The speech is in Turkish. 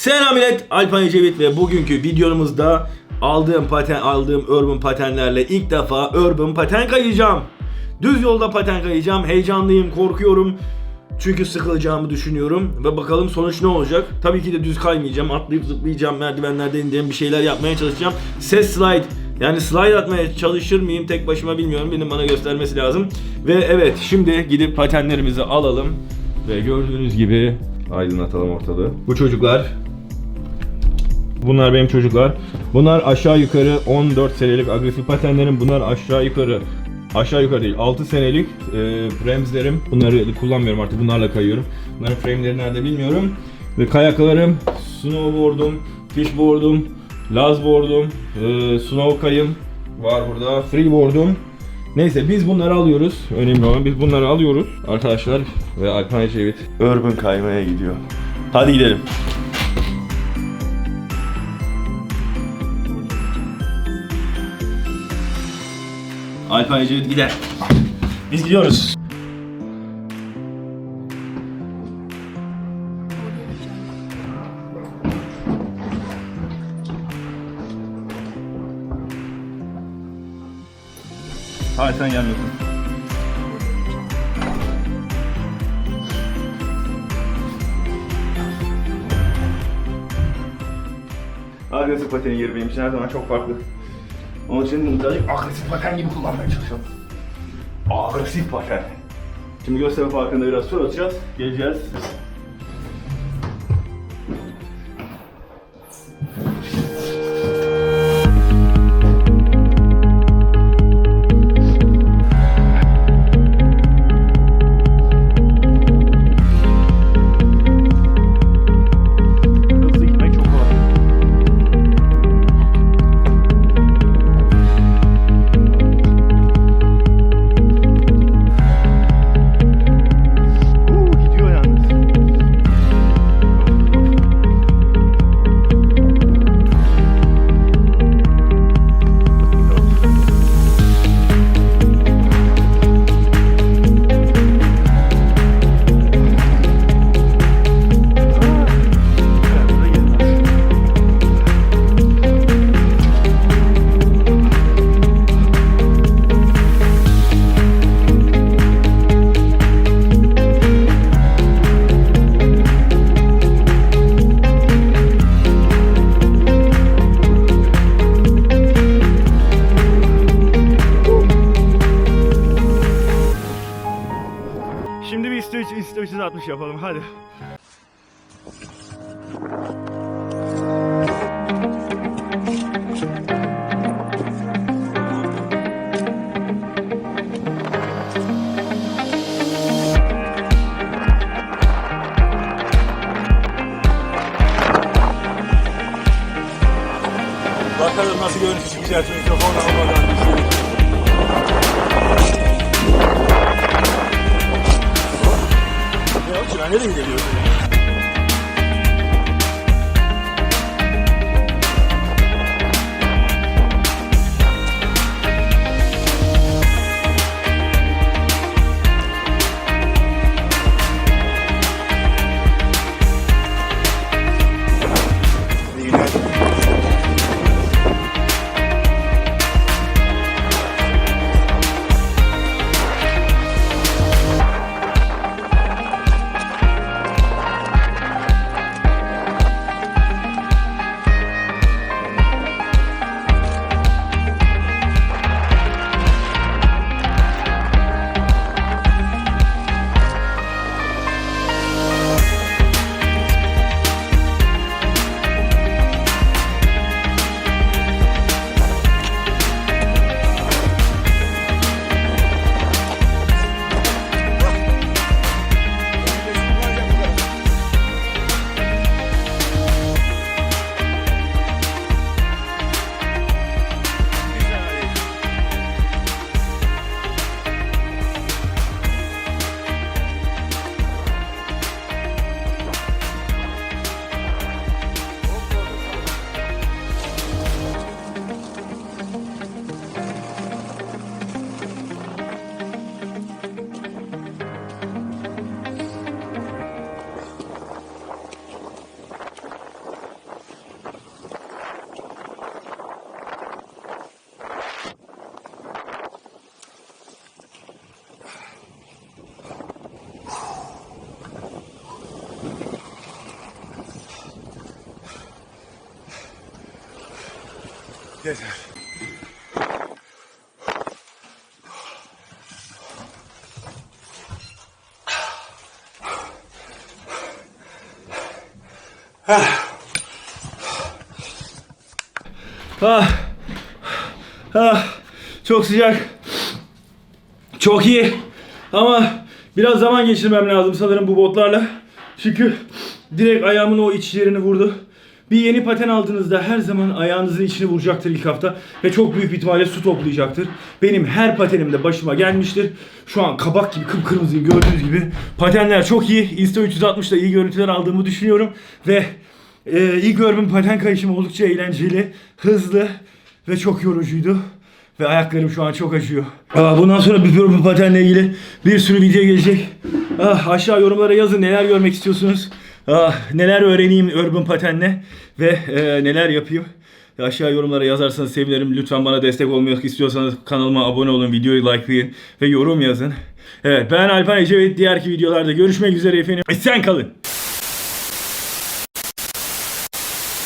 Selam millet, Alpan Ecevit ve bugünkü videomuzda aldığım paten, aldığım urban patenlerle ilk defa urban paten kayacağım. Düz yolda paten kayacağım. Heyecanlıyım, korkuyorum. Çünkü sıkılacağımı düşünüyorum ve bakalım sonuç ne olacak. Tabii ki de düz kaymayacağım. Atlayıp zıplayacağım, merdivenlerde ineceğim, bir şeyler yapmaya çalışacağım. Ses slide yani slide atmaya çalışır mıyım tek başıma bilmiyorum. Birinin bana göstermesi lazım. Ve evet şimdi gidip patenlerimizi alalım. Ve gördüğünüz gibi aydınlatalım ortalığı. Bu çocuklar Bunlar benim çocuklar. Bunlar aşağı yukarı 14 senelik agresif patenlerim. Bunlar aşağı yukarı aşağı yukarı değil 6 senelik e, bremslerim. Bunları kullanmıyorum artık bunlarla kayıyorum. Bunların frameleri nerede bilmiyorum. Ve kayaklarım, snowboard'um, fishboard'um, lazboard'um, e, snow kayım var burada. Freeboard'um. Neyse biz bunları alıyoruz. Önemli olan biz bunları alıyoruz arkadaşlar. Ve Alpan Ecevit Urban kaymaya gidiyor. Hadi gidelim. Alpan Ecevit gider. Biz gidiyoruz. Hayır sen gelmiyorsun. Agresif patenin yeri her zaman çok farklı. Onun için birazcık agresif paten gibi kullanmaya çalışıyorum. Agresif paten. Şimdi gösteri farkında biraz tur atacağız. Geleceğiz. Şimdi bir üstü üstü 360 yapalım hadi. Bakalım nasıl görüntü çıkacak mikrofonla havadan düşürük. Ne? Şuna nereye Yeter. Ah. Ah. Çok sıcak. Çok iyi. Ama biraz zaman geçirmem lazım sanırım bu botlarla. Çünkü direkt ayağımın o iç yerini vurdu. Bir yeni paten aldığınızda her zaman ayağınızın içini vuracaktır ilk hafta ve çok büyük bir ihtimalle su toplayacaktır. Benim her patenimde başıma gelmiştir. Şu an kabak gibi kıpkırmızıyım gördüğünüz gibi. Patenler çok iyi. Insta 360'da iyi görüntüler aldığımı düşünüyorum ve ee, ilk Urban paten kayışım oldukça eğlenceli, hızlı ve çok yorucuydu. Ve ayaklarım şu an çok acıyor. Aa, bundan sonra bir Urban patenle ilgili bir sürü video gelecek. Ah, aşağı yorumlara yazın neler görmek istiyorsunuz. Ah, neler öğreneyim Urban patenle ve e, neler yapayım. Aşağı yorumlara yazarsanız sevinirim. Lütfen bana destek olmak istiyorsanız kanalıma abone olun, videoyu likelayın ve yorum yazın. Evet ben Alpan Ecevit. Diğerki videolarda görüşmek üzere efendim. Sen kalın.